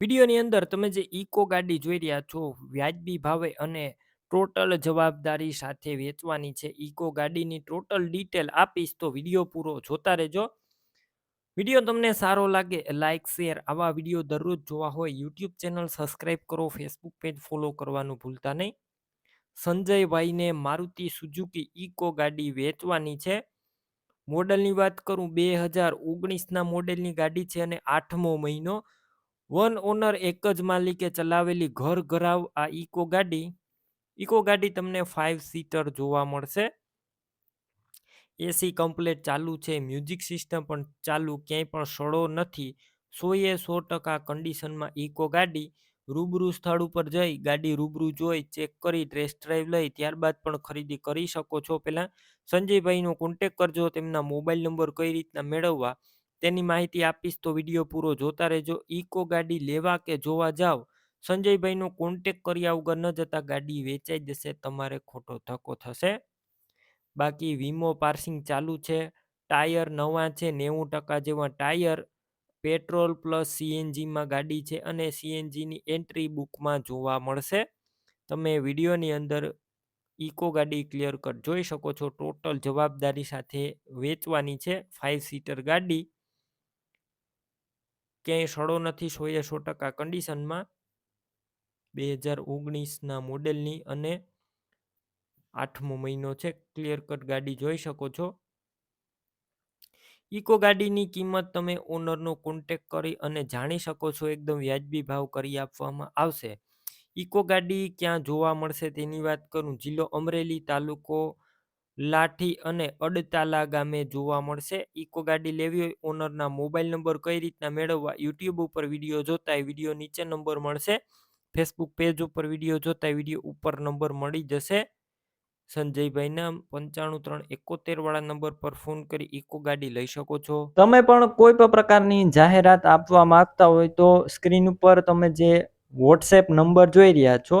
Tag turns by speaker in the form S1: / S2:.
S1: વિડીયોની અંદર તમે જે ઇકો ગાડી જોઈ રહ્યા છો, વ્યાજબી ભાવે અને ટોટલ જવાબદારી સાથે વેચવાની છે ઇકો ગાડીની ટોટલ ડિટેલ આપીશ તો વીડિયો પૂરો જોતા રહેજો. વીડિયો તમને સારો લાગે લાઇક શેર આવા વીડિયો દરરોજ જોવા હોય, યુટ્યુબ ચેનલ સબસ્ક્રાઇબ કરો, ફેસબુક પેજ ફોલો કરવાનું ભૂલતા નહીં. સંજયભાઈને મારુતિ સુઝુકી ઇકો ગાડી વેચવાની છે. મોડલની વાત કરું, બે હજાર ઓગણીસના મોડેલની ગાડી છે અને આઠમો મહિનો. વન ઓનર એક જ માલિકે ચલાવેલી ઘર ઘરાવ આ ઇકો ગાડી. ઇકો ગાડી તમને ફાઇવ સીટર જોવા મળશે. એસી કમ્પ્લેટ ચાલુ છે મ્યુઝિક સિસ્ટમ પણ ચાલુ, ક્યાંય પણ સડો નથી. સોએ સો ટકા કન્ડિશનમાં ઇકો ગાડી. રૂબરૂ સ્થળ ઉપર જઈ, ગાડી રૂબરૂ જોઈ ચેક કરી ટેસ્ટ ડ્રાઈવ લઈ, ત્યારબાદ પણ ખરીદી કરી શકો છો. પહેલાં સંજયભાઈનો કોન્ટેક કરજો, તેમના મોબાઈલ નંબર કઈ રીતના મેળવવા. તેની માહિતી આપીશ તો વીડિયો પૂરો જોતા રહેજો. ઇકો ગાડી લેવા કે જોવા જાવ? સંજયભાઈનો કોન્ટેક કર્યા વગર ન જતા ગાડી વેચાઈ જશે તમારે ખોટો ધક્કો થશે. બાકી વીમો પાર્સિંગ ચાલુ છે, ટાયર નવા છે, નેવું ટકા જેવા ટાયર, પેટ્રોલ પ્લસ સીએનજીમાં ગાડી છે અને સીએનજીની એન્ટ્રી બુકમાં જોવા મળશે. તમે વિડીયોની અંદર ઇકો ગાડી ક્લિયર કટ જોઈ શકો છો. ટોટલ જવાબદારી સાથે વેચવાની છે ફાઇવ સીટર ગાડી. ક્યાંય સડો નથી સોએ સો ટકા. કન્ડિશનમાં બે હજાર ઓગણીસના મોડેલની અને આઠમો મહિનો છે. ક્લિયર કટ ગાડી જોઈ શકો છો. ઇકો ગાડીની કિંમત તમે ઓનરનો કોન્ટેક કરી અને જાણી શકો છો. એકદમ વ્યાજબી ભાવ કરી આપવામાં આવશે. ઇકો ગાડી ક્યાં જોવા મળશે તેની વાત કરું. જિલ્લો અમરેલી તાલુકો લાઠી અને અડતાલા ગામે જોવા મળશે. ઇકો ગાડી લેવી હોય, ઓનરના મોબાઈલ નંબર કઈ રીતના મેળવવા, યુટ્યુબ ઉપર વીડિયો જોતા વીડિયો નીચે નંબર મળશે. ફેસબુક પેજ ઉપર વીડિયો જોતા વીડિયો ઉપર નંબર મળી જશે. સંજયભાઈના પંચાણું ત્રણ એકોતેર વાળા નંબર પર ફોન કરી ઇકો ગાડી લઈ શકો છો.
S2: તમે પણ કોઈ પણ પ્રકારની જાહેરાત આપવા માંગતા હોય તો સ્ક્રીન ઉપર તમે જે વોટ્સએપ નંબર જોઈ રહ્યા છો